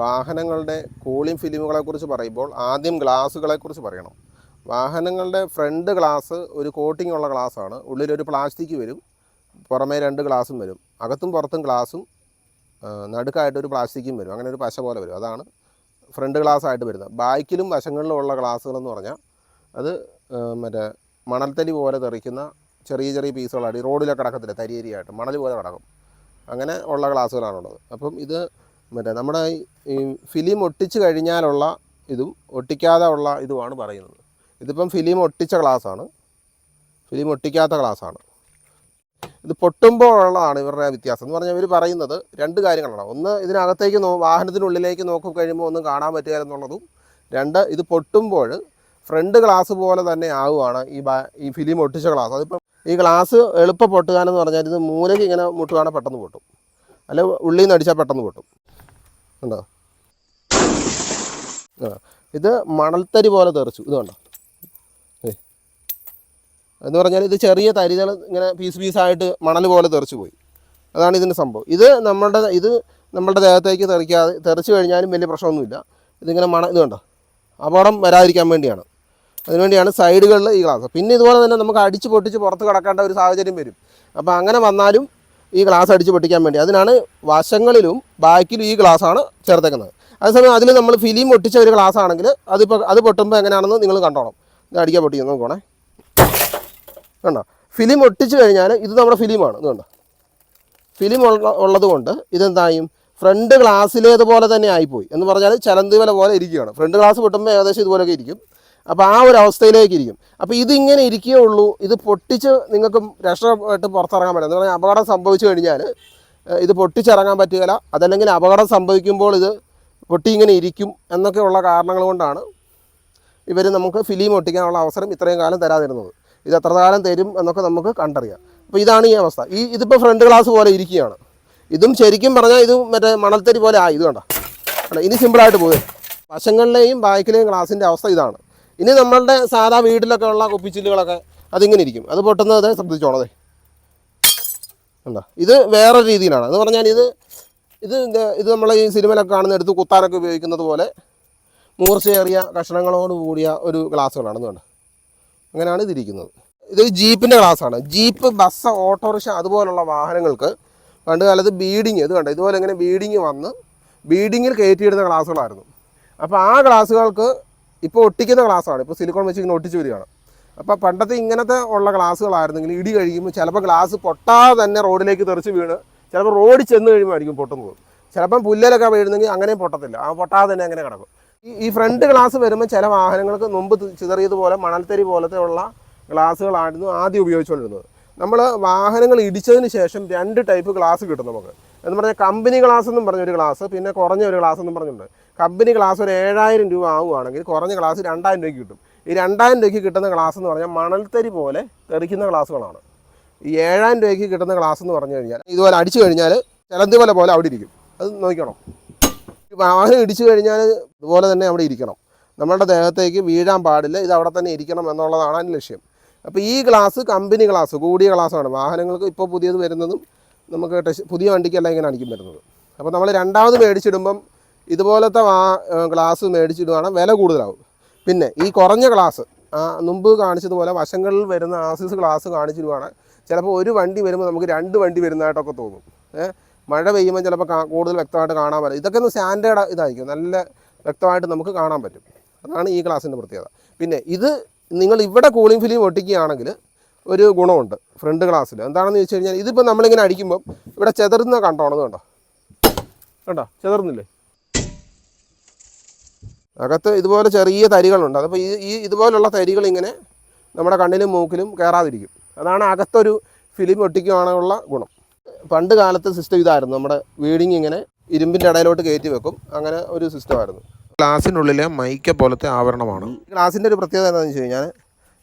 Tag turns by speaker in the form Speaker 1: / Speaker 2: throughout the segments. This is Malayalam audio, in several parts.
Speaker 1: വാഹനങ്ങളുടെ കൂളിംഗ് ഫിലിമുകളെ കുറിച്ച് പറയുമ്പോൾ ആദ്യം ഗ്ലാസ്സുകളെ കുറിച്ച് പറയണം. വാഹനങ്ങളുടെ ഫ്രണ്ട് ഗ്ലാസ് ഒരു കോട്ടിംഗ് ഉള്ള ഗ്ലാസ്സാണ് ഉള്ളിലൊരു പ്ലാസ്റ്റിക് വരും. പുറമേ രണ്ട് ഗ്ലാസും വരും. അകത്തും പുറത്തും ഗ്ലാസും നടുക്കായിട്ട് ഒരു പ്ലാസ്റ്റിക്കും വരും. അങ്ങനെ ഒരു പശ പോലെ വരും. അതാണ് ഫ്രണ്ട് ഗ്ലാസ് ആയിട്ട് വരുന്നത്. ബാക്കിലും വശങ്ങളിലും ഉള്ള ഗ്ലാസ്സുകളെന്ന് പറഞ്ഞാൽ അത് മറ്റേ മണൽത്തരി പോലെ തെറിക്കുന്ന ചെറിയ ചെറിയ പീസുകളായിട്ട് റോഡിലെ കിടക്കത്തില്ല തരിയരിയായിട്ട് മണൽ പോലെ കിടക്കും. അങ്ങനെ ഉള്ള ഗ്ലാസ്സുകളാണുള്ളത് അപ്പം ഇത് മറ്റേ നമ്മുടെ ഈ- ഫിലിം ഒട്ടിച്ച് കഴിഞ്ഞാലുള്ള ഇതും ഒട്ടിക്കാതെ ഉള്ള ഇതുമാണ് പറയുന്നത്. ഇതിപ്പം ഫിലിം ഒട്ടിച്ച ക്ലാസ്സാണ് ഫിലിം ഒട്ടിക്കാത്ത ക്ലാസ്സാണ് ഇത് പൊട്ടുമ്പോൾ ഉള്ളതാണ് ഇവരുടെ വ്യത്യാസം. എന്ന് പറഞ്ഞാൽ ഇവർ പറയുന്നത് രണ്ട് കാര്യങ്ങളാണ്. ഒന്ന് ഇതിനകത്തേക്ക് നോ വാഹനത്തിനുള്ളിലേക്ക് നോക്കി കഴിയുമ്പോൾ ഒന്നും കാണാൻ പറ്റുക എന്നുള്ളതും രണ്ട് ഇത് പൊട്ടുമ്പോൾ ഫ്രണ്ട് ഗ്ലാസ് പോലെ തന്നെ ആവുകയാണ് ഈ ഈ ഫിലിം ഒട്ടിച്ച ഗ്ലാസ് അതിപ്പം ഈ ഗ്ലാസ് എളുപ്പം പൊട്ടുകാനെന്ന് പറഞ്ഞാൽ ഇത് മൂലയ്ക്ക് ഇങ്ങനെ മുട്ടുകയാണെങ്കിൽ പെട്ടെന്ന് പൊട്ടും. അല്ല ഉള്ളിൽ നിന്ന് അടിച്ചാൽ പെട്ടെന്ന് പൊട്ടും. ഉണ്ടോ ആ ഇത് മണൽത്തരി പോലെ തെറിച്ചു. ഇത് കണ്ടോ? എന്ന് പറഞ്ഞാൽ ഇത് ചെറിയ തരികൾ ഇങ്ങനെ പീസ് പീസായിട്ട് മണൽ പോലെ തെറിച്ചു പോയി. അതാണ് ഇതിന്റെ സംഭവം. ഇത് നമ്മളുടെ ഇത് നമ്മളുടെ ദേഹത്തേക്ക് തെറിക്കാതെ തെറിച്ചു കഴിഞ്ഞാലും വലിയ പ്രശ്നമൊന്നുമില്ല. ഇതിങ്ങനെ മണ ഇത് കണ്ടോ? അപകടം വരാതിരിക്കാൻ വേണ്ടിയാണ്. അതിനുവേണ്ടിയാണ് സൈഡുകളിൽ ഈ ഗ്ലാസ്. പിന്നെ ഇതുപോലെ തന്നെ നമുക്ക് അടിച്ച് പൊട്ടിച്ച് പുറത്ത് കിടക്കേണ്ട ഒരു സാഹചര്യം വരും. അപ്പോൾ അങ്ങനെ വന്നാലും ഈ ഗ്ലാസ് അടിച്ച് പൊട്ടിക്കാൻ വേണ്ടി. അതിനാണ് വശങ്ങളിലും ബാക്കിലും ഈ ഗ്ലാസ്സാണ് ചേർത്തേക്കുന്നത്. അതേസമയം അതിൽ നമ്മൾ ഫിലിം ഒട്ടിച്ച ഒരു ഗ്ലാസ് ആണെങ്കിൽ അതിപ്പോൾ അത് പൊട്ടുമ്പോൾ എങ്ങനെയാണെന്ന് നിങ്ങൾ കണ്ടോണം. ഇത് അടിക്കാൻ പൊട്ടിക്കുന്നു നോക്കണേ. കണ്ടോ? ഫിലിം ഒട്ടിച്ച് കഴിഞ്ഞാൽ ഇത് നമ്മുടെ ഫിലിമാണ് ഇത് കണ്ടോ? ഫിലിം ഉള്ള ഉള്ളതുകൊണ്ട് ഇതെന്തായും? ഫ്രണ്ട് ഗ്ലാസ്സിലേതുപോലെ തന്നെ ആയിപ്പോയി. എന്ന് പറഞ്ഞാൽ ചലന്തുവല പോലെ ഇരിക്കുകയാണ്. ഫ്രണ്ട് ഗ്ലാസ് പൊട്ടുമ്പോൾ ഏകദേശം ഇതുപോലെയൊക്കെ ഇരിക്കും. അപ്പോൾ ആ ഒരു അവസ്ഥയിലേക്ക് ഇരിക്കും അപ്പോൾ ഇതിങ്ങനെ ഇരിക്കേ ഉള്ളൂ. ഇത് പൊട്ടിച്ച് നിങ്ങൾക്ക് രക്ഷപ്പെട്ട് പുറത്തിറങ്ങാൻ പറ്റില്ല. എന്ന് പറഞ്ഞാൽ അപകടം സംഭവിച്ചു കഴിഞ്ഞാൽ ഇത് പൊട്ടിച്ചിറങ്ങാൻ പറ്റുകയില്ല. അതല്ലെങ്കിൽ അപകടം സംഭവിക്കുമ്പോൾ ഇത് പൊട്ടി ഇങ്ങനെ ഇരിക്കും എന്നൊക്കെയുള്ള കാരണങ്ങൾ കൊണ്ടാണ് ഇവർ നമുക്ക് ഫിലിം ഒട്ടിക്കാനുള്ള അവസരം ഇത്രയും കാലം തരാതിരുന്നത്. ഇത് എത്ര കാലം തരും എന്നൊക്കെ നമുക്ക് കണ്ടറിയാം. അപ്പോൾ ഇതാണ് ഈ അവസ്ഥ. ഈ ഇതിപ്പോൾ ഫ്രണ്ട് ഗ്ലാസ് പോലെ ഇരിക്കുകയാണ്. ഇതും ശരിക്കും പറഞ്ഞാൽ ഇത് മറ്റേ മണൽത്തരി പോലെ ആയി. ഇത് കണ്ടോ? ഇനി സിമ്പിളായിട്ട് പോകും വശങ്ങളിലെയും ബാക്കിലെയും ഗ്ലാസിന്റെ അവസ്ഥ ഇതാണ്. ഇനി നമ്മളുടെ സാധാ വീട്ടിലൊക്കെ ഉള്ള കുപ്പിച്ചില്ലുകളൊക്കെ അതിങ്ങനെ ഇരിക്കും. അത് പൊട്ടുന്നത് ശ്രദ്ധിച്ചോണതേ കണ്ടോ? ഇത് വേറെ രീതിയിലാണ്. എന്ന് പറഞ്ഞാൽ ഇത് ഇത് ഇത് നമ്മൾ ഈ സിനിമയിലൊക്കെ കാണുന്ന എടുത്ത് കുത്താനൊക്കെ ഉപയോഗിക്കുന്നത് പോലെ മൂർച്ചയേറിയ കഷ്ണങ്ങളോട് കൂടിയ ഒരു ഗ്ലാസ്സുകളാണ്. എന്ന് കണ്ടോ അങ്ങനെയാണ് ഇതിരിക്കുന്നത്. ഇത് ജീപ്പിന്റെ ഗ്ലാസ്സാണ്. ജീപ്പ് ബസ് ഓട്ടോറിക്ഷ അതുപോലുള്ള വാഹനങ്ങൾക്ക് പണ്ട് കാലത്ത് ബീഡിങ് ഇത് കണ്ടോ? ഇതുപോലെ ഇങ്ങനെ ബീഡിങ് വന്ന് ബീഡിങ്ങിൽ കയറ്റിയിടുന്ന ഗ്ലാസ്സുകളായിരുന്നു. അപ്പോൾ ആ ഗ്ലാസ്സുകൾക്ക് ഇപ്പോൾ ഒട്ടിക്കുന്ന ഗ്ലാസ്സാണ് ഇപ്പോൾ സിലിക്കോൺ വെച്ച് ഇങ്ങനെ ഒട്ടിച്ച് വരികയാണ്. അപ്പോൾ പണ്ടത്തെ ഇങ്ങനത്തെ ഉള്ള ഗ്ലാസ്സുകളായിരുന്നെങ്കിൽ ഇടി കഴിയുമ്പോൾ ചിലപ്പോൾ ഗ്ലാസ് പൊട്ടാതെ തന്നെ റോഡിലേക്ക് തെറിച്ച് വീണ് ചിലപ്പോൾ റോഡിൽ ചെന്ന് കഴിയുമ്പോൾ ആയിരിക്കും പൊട്ടുന്നത്. ചിലപ്പം പുല്ലലൊക്കെ വീഴുന്നെങ്കിൽ അങ്ങനെയും പൊട്ടത്തില്ല. ആ പൊട്ടാതെ തന്നെ അങ്ങനെ കിടക്കും. ഈ ഈ ഫ്രണ്ട് ഗ്ലാസ് വരുമ്പോൾ ചില വാഹനങ്ങൾക്ക് മുമ്പ് ചിതറിയതുപോലെ മണൽത്തരി പോലത്തെ ഉള്ള ഗ്ലാസ്സുകളായിരുന്നു ആദ്യം ഉപയോഗിച്ചുകൊണ്ടിരുന്നത്. നമ്മൾ വാഹനങ്ങൾ ഇടിച്ചതിന് ശേഷം രണ്ട് ടൈപ്പ് ഗ്ലാസ് കിട്ടും നമുക്ക്. എന്ന് പറഞ്ഞാൽ കമ്പനി ഗ്ലാസ് എന്നും പറഞ്ഞൊരു ഗ്ലാസ് പിന്നെ കുറഞ്ഞ ഒരു ഗ്ലാസ് എന്നും പറഞ്ഞിട്ടുണ്ട്. കമ്പനി ഗ്ലാസ് ഒരു ഏഴായിരം രൂപ ആവുകയാണെങ്കിൽ കുറഞ്ഞ ഗ്ലാസ് രണ്ടായിരം രൂപയ്ക്ക് കിട്ടും. ഈ രണ്ടായിരം രൂപയ്ക്ക് കിട്ടുന്ന ഗ്ലാസ് എന്ന് പറഞ്ഞാൽ മണൽത്തരി പോലെ തെറിക്കുന്ന ഗ്ലാസ്സുകളാണ് ഈ ഏഴായിരം രൂപയ്ക്ക് കിട്ടുന്ന ഗ്ലാസ് എന്ന് പറഞ്ഞു കഴിഞ്ഞാൽ ഇതുപോലെ അടിച്ചു കഴിഞ്ഞാൽ ചിലന്തി പോലെ പോലെ അവിടെ ഇരിക്കും. അത് നോക്കണം വാഹനം ഇടിച്ചു കഴിഞ്ഞാൽ ഇതുപോലെ തന്നെ അവിടെ ഇരിക്കണം. നമ്മളുടെ ദേഹത്തേക്ക് വീഴാൻ പാടില്ല ഇത് അവിടെ തന്നെ ഇരിക്കണം എന്നുള്ളതാണ് അതിന്റെ ലക്ഷ്യം. അപ്പോൾ ഈ ഗ്ലാസ് കമ്പനി ഗ്ലാസ് കൂടിയ ഗ്ലാസ്സാണ് വാഹനങ്ങൾക്ക് ഇപ്പോൾ പുതിയത് വരുന്നതും നമുക്ക് പുതിയ വണ്ടിക്കല്ല ഇങ്ങനെ അടിക്കും വരുന്നത്. അപ്പോൾ നമ്മൾ രണ്ടാമത് മേടിച്ചിടുമ്പം ഇതുപോലത്തെ വാ ഗ്ലാസ് മേടിച്ചിടുവാണെങ്കിൽ വില കൂടുതലാവും. പിന്നെ ഈ കുറഞ്ഞ ഗ്ലാസ് ആ മുമ്പ് കാണിച്ചതുപോലെ വശങ്ങളിൽ വരുന്ന ആസിസ് ഗ്ലാസ് കാണിച്ചിടുവാണ്. ചിലപ്പോൾ ഒരു വണ്ടി വരുമ്പോൾ നമുക്ക് രണ്ട് വണ്ടി വരുന്നതായിട്ടൊക്കെ തോന്നും. ഏഹ് മഴ പെയ്യുമ്പോൾ ചിലപ്പോൾ കൂടുതൽ വ്യക്തമായിട്ട് കാണാൻ പറ്റും. ഇതൊക്കെ ഒന്ന് സ്റ്റാൻഡേർഡ് ഇതായിരിക്കും. നല്ല വ്യക്തമായിട്ട് നമുക്ക് കാണാൻ പറ്റും. അതാണ് ഈ ഗ്ലാസിന്റെ പ്രത്യേകത. പിന്നെ ഇത് നിങ്ങൾ ഇവിടെ കൂളിംഗ് ഫിലിം ഒട്ടിക്കുകയാണെങ്കിൽ ഒരു ഗുണമുണ്ട് ഫ്രണ്ട് ഗ്ലാസ്സിൽ എന്താണെന്ന് ചോദിച്ചു കഴിഞ്ഞാൽ ഇതിപ്പോൾ നമ്മളിങ്ങനെ അടിക്കുമ്പം ഇവിടെ ചെതറുന്ന കണ്ടോണത് കണ്ടോ? കണ്ടോ? ചെതറുന്നില്ലേ? അകത്ത് ഇതുപോലെ ചെറിയ തരികളുണ്ട്. അപ്പോൾ ഈ ഈ ഇതുപോലുള്ള തരികൾ ഇങ്ങനെ നമ്മുടെ കണ്ണിലും മൂക്കിലും കയറാതിരിക്കും. അതാണ് അകത്തൊരു ഫിലിം ഒട്ടിക്കുവാനുള്ള ഗുണം. പണ്ട് കാലത്ത് സിസ്റ്റം ഇതായിരുന്നു. നമ്മുടെ വീടിങ് ഇങ്ങനെ ഇരുമ്പിന്റെ ഇടയിലോട്ട് കയറ്റി വെക്കും. അങ്ങനെ ഒരു സിസ്റ്റമായിരുന്നു ഗ്ലാസിനുള്ളിലെ മൈക്ക പോലത്തെ ആവരണമാണ്. ഗ്ലാസിന്റെ ഒരു പ്രത്യേകത എന്താണെന്ന് വെച്ച് കഴിഞ്ഞാൽ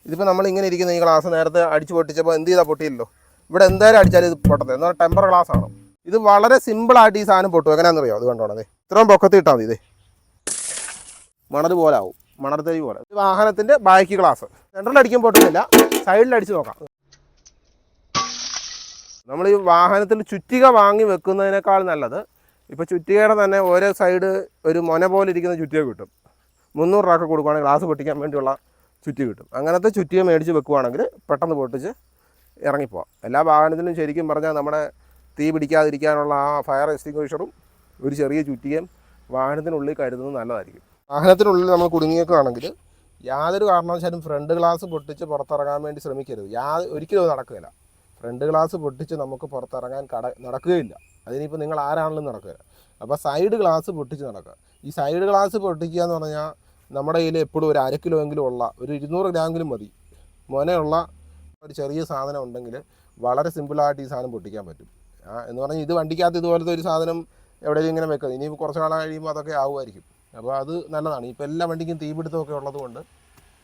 Speaker 1: ഇതിപ്പോൾ നമ്മൾ ഇങ്ങനെ ഇരിക്കുന്ന ഈ ഗ്ലാസ് നേരത്തെ അടിച്ച് പൊട്ടിച്ചപ്പോൾ എന്ത് ചെയ്താൽ പൊട്ടിയില്ലല്ലോ ഇവിടെ എന്തായാലും അടിച്ചാലും ഇത് പൊട്ടത്തെ എന്നാൽ ടെമ്പർ ഗ്ലാസ് ആണ്. ഇത് വളരെ സിമ്പിളായിട്ട് ഈ സാധനം പൊട്ടും. എങ്ങനെയാണെന്ന് അറിയാം അത് കണ്ടോണേ ഇത്രയും പൊക്കത്തിട്ടാൽ മതി. ഇതേ മണൽ പോലെ ആവും. മണർത്തരി പോലെ. വാഹനത്തിന്റെ ബാക്ക് ഗ്ലാസ് സെൻട്രൽ അടിക്കാൻ പൊട്ടുന്നില്ല സൈഡിൽ അടിച്ചു നോക്കാം. നമ്മൾ ഈ വാഹനത്തിൽ ചുറ്റിക വാങ്ങി വെക്കുന്നതിനേക്കാൾ നല്ലത് ഇപ്പൊ ചുറ്റികയുടെ തന്നെ ഓരോ സൈഡ് ഒരു മൊന പോലെ ഇരിക്കുന്ന ചുറ്റിക കിട്ടും. മുന്നൂറ് രൂപ കൊടുക്കുവാണെങ്കിൽ ഗ്ലാസ് പൊട്ടിക്കാൻ വേണ്ടിയുള്ള ചുറ്റി കിട്ടും. അങ്ങനത്തെ ചുറ്റിക മേടിച്ച് വെക്കുവാണെങ്കിൽ പെട്ടെന്ന് പൊട്ടിച്ച് ഇറങ്ങിപ്പോവാം. എല്ലാ വാഹനത്തിലും ശരിക്കും പറഞ്ഞാൽ നമ്മുടെ തീ പിടിക്കാതിരിക്കാനുള്ള ആ ഫയർ എക്സ്റ്റിംഗ്വിഷറും ഒരു ചെറിയ ചുറ്റികയും വാഹനത്തിനുള്ളിൽ കരുതുന്നത് നല്ലതായിരിക്കും. വാഹനത്തിനുള്ളിൽ നമ്മൾ കുടുങ്ങിയേക്കുകയാണെങ്കിൽ യാതൊരു കാരണവശാലും ഫ്രണ്ട് ഗ്ലാസ് പൊട്ടിച്ച് പുറത്തിറങ്ങാൻ വേണ്ടി ശ്രമിക്കരുത്. യാ ഒരിക്കലും നടക്കുകയില്ല. ഫ്രണ്ട് ഗ്ലാസ് പൊട്ടിച്ച് നമുക്ക് പുറത്തിറങ്ങാൻ കട നടക്കുകയില്ല. അതിനിപ്പോൾ നിങ്ങൾ ആരാണെങ്കിലും നടക്കുക അപ്പോൾ സൈഡ് ഗ്ലാസ് പൊട്ടിച്ച് നടക്കുക. ഈ സൈഡ് ഗ്ലാസ് പൊട്ടിക്കുക എന്ന് പറഞ്ഞാൽ നമ്മുടെ കയ്യിൽ എപ്പോഴും ഒരു അര കിലോ എങ്കിലും ഉള്ള ഒരു ഇരുന്നൂറ് ഗ്രാമെങ്കിലും മതി. മൊനയുള്ള ഒരു ചെറിയ സാധനം ഉണ്ടെങ്കിൽ വളരെ സിമ്പിളായിട്ട് ഈ സാധനം പൊട്ടിക്കാൻ പറ്റും. എന്ന് പറഞ്ഞാൽ ഇത് വണ്ടിക്കകത്ത് ഇതുപോലത്തെ ഒരു സാധനം എവിടെയെങ്കിലും ഇങ്ങനെ വെക്കുന്നത് ഇനി കുറച്ച് കാലം കഴിയുമ്പോൾ അതൊക്കെ ആവുമായിരിക്കും. അപ്പോൾ അത് നല്ലതാണ്. ഇപ്പോൾ എല്ലാ വണ്ടിക്കും തീപിടുത്തമൊക്കെ ഉള്ളതുകൊണ്ട്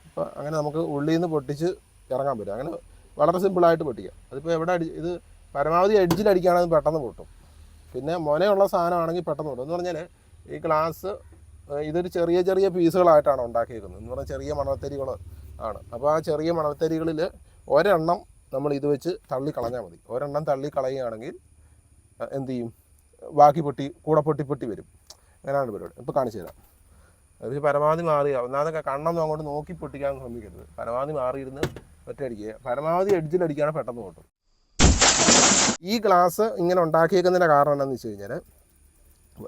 Speaker 1: ഇപ്പോൾ അങ്ങനെ നമുക്ക് ഉള്ളിൽ നിന്ന് പൊട്ടിച്ച് ഇറങ്ങാൻ പറ്റും. അങ്ങനെ വളരെ സിമ്പിളായിട്ട് പൊട്ടിക്കാം. അതിപ്പോൾ എവിടെ അടി ഇത് പരമാവധി എഡ്ജിൽ അടിക്കുകയാണെങ്കിൽ പെട്ടെന്ന് പൊട്ടും. പിന്നെ മൊനയുള്ള സാധനമാണെങ്കിൽ പെട്ടെന്ന് പൊട്ടും. എന്ന് പറഞ്ഞാൽ ഈ ഗ്ലാസ് ഇതൊരു ചെറിയ ചെറിയ പീസുകളായിട്ടാണ് ഉണ്ടാക്കിയിരിക്കുന്നത് എന്ന് പറഞ്ഞാൽ ചെറിയ മണൽത്തരികൾ ആണ്. അപ്പോൾ ആ ചെറിയ മണൽത്തരികളിൽ ഒരെണ്ണം നമ്മൾ ഇത് വെച്ച് തള്ളി കളഞ്ഞാൽ മതി. ഒരെണ്ണം തള്ളി കളയുകയാണെങ്കിൽ എന്ത് ചെയ്യും? ബാക്കി പൊട്ടി കൂടെ പൊട്ടി പൊട്ടി വരും. അങ്ങനെയാണ് പരിപാടി. ഇപ്പോൾ കാണിച്ചു തരാം. അത് പരമാവധി മാറി ഒന്നാമതൊക്കെ കണ്ണൊന്നും അങ്ങോട്ട് നോക്കി പൊട്ടിക്കാൻ ശ്രമിക്കരുത്. പരമാവധി മാറിയിരുന്ന് ഒറ്റയടിക്കുക പരമാവധി എഡ്ജിലടിക്കുകയാണ് പെട്ടെന്ന് പൊട്ടും ഈ ഗ്ലാസ് ഇങ്ങനെ ഉണ്ടാക്കിയേക്കുന്നതിന്റെ കാരണം എന്താണെന്ന് വെച്ച് കഴിഞ്ഞാൽ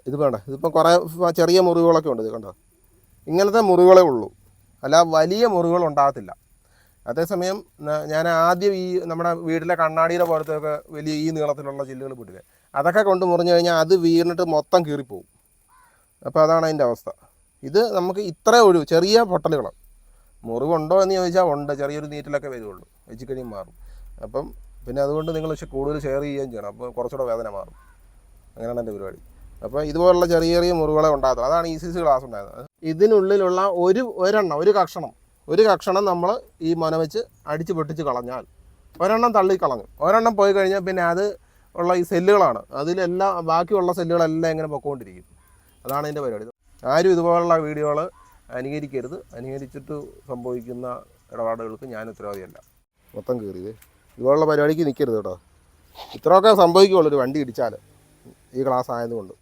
Speaker 1: ഇത് വേണ്ട. ഇതിപ്പോൾ കുറേ ചെറിയ മുറിവുകളൊക്കെ ഉണ്ട് ഇത് കണ്ടോ? ഇങ്ങനത്തെ മുറിവുകളേ ഉള്ളൂ. അല്ല വലിയ മുറിവുകൾ ഉണ്ടാകത്തില്ല. അതേസമയം ഞാൻ ആദ്യം ഈ നമ്മുടെ വീട്ടിലെ കണ്ണാടിയുടെ പോലത്തെ ഒക്കെ വലിയ ഈ നീളത്തിലുള്ള ചില്ലുകൾ പൊട്ടില്ലേ അതൊക്കെ കൊണ്ട് മുറിഞ്ഞു കഴിഞ്ഞാൽ അത് വീണിട്ട് മൊത്തം കീറിപ്പോവും. അപ്പോൾ അതാണ് അതിന്റെ അവസ്ഥ. ഇത് നമുക്ക് ഇത്ര ഒഴിവ് ചെറിയ പൊട്ടലുകൾ മുറിവുണ്ടോ എന്ന് ചോദിച്ചാൽ ഉണ്ട്. ചെറിയൊരു നീറ്റിലൊക്കെ വരുള്ളൂ വെച്ച് കഴിയും മാറും. അപ്പം പിന്നെ അതുകൊണ്ട് നിങ്ങൾ പക്ഷേ കൂടുതൽ ഷെയർ ചെയ്യുകയും ചെയ്യണം. അപ്പോൾ കുറച്ചുകൂടെ വേദന മാറും. അങ്ങനെയാണ് എന്റെ പരിപാടി. അപ്പോൾ ഇതുപോലുള്ള ചെറിയ ചെറിയ മുറിവുകളെ ഉണ്ടാകും അതാണ് ഈ സി സി ക്ലാസ് ഉണ്ടായത് ഇതിനുള്ളിലുള്ള ഒരു ഒരെണ്ണം ഒരു കക്ഷണം ഒരു കക്ഷണം നമ്മൾ ഈ മന വെച്ച് അടിച്ച് പൊട്ടിച്ച് കളഞ്ഞാൽ ഒരെണ്ണം തള്ളി കളഞ്ഞു. ഒരെണ്ണം പോയി കഴിഞ്ഞാൽ പിന്നെ അത് ഉള്ള ഈ സെല്ലുകളാണ് അതിലെല്ലാം ബാക്കിയുള്ള സെല്ലുകളെല്ലാം ഇങ്ങനെ പൊക്കോണ്ടിരിക്കും. അതാണ് അതിന്റെ പരിപാടി. ആരും ഇതുപോലുള്ള വീഡിയോകൾ അനുകരിക്കരുത്. അനുകരിച്ചിട്ട് സംഭവിക്കുന്ന ഇടപാടുകൾക്ക് ഞാൻ ഉത്തരവാദിയല്ല. മൊത്തം കയറിയത് ഇതുപോലുള്ള പരിപാടിക്ക് നിൽക്കരുത് കേട്ടോ. ഇത്രയൊക്കെ സംഭവിക്കുള്ളൂ ഒരു വണ്ടി ഇടിച്ചാൽ ഈ ക്ലാസ് ആയതുകൊണ്ട്.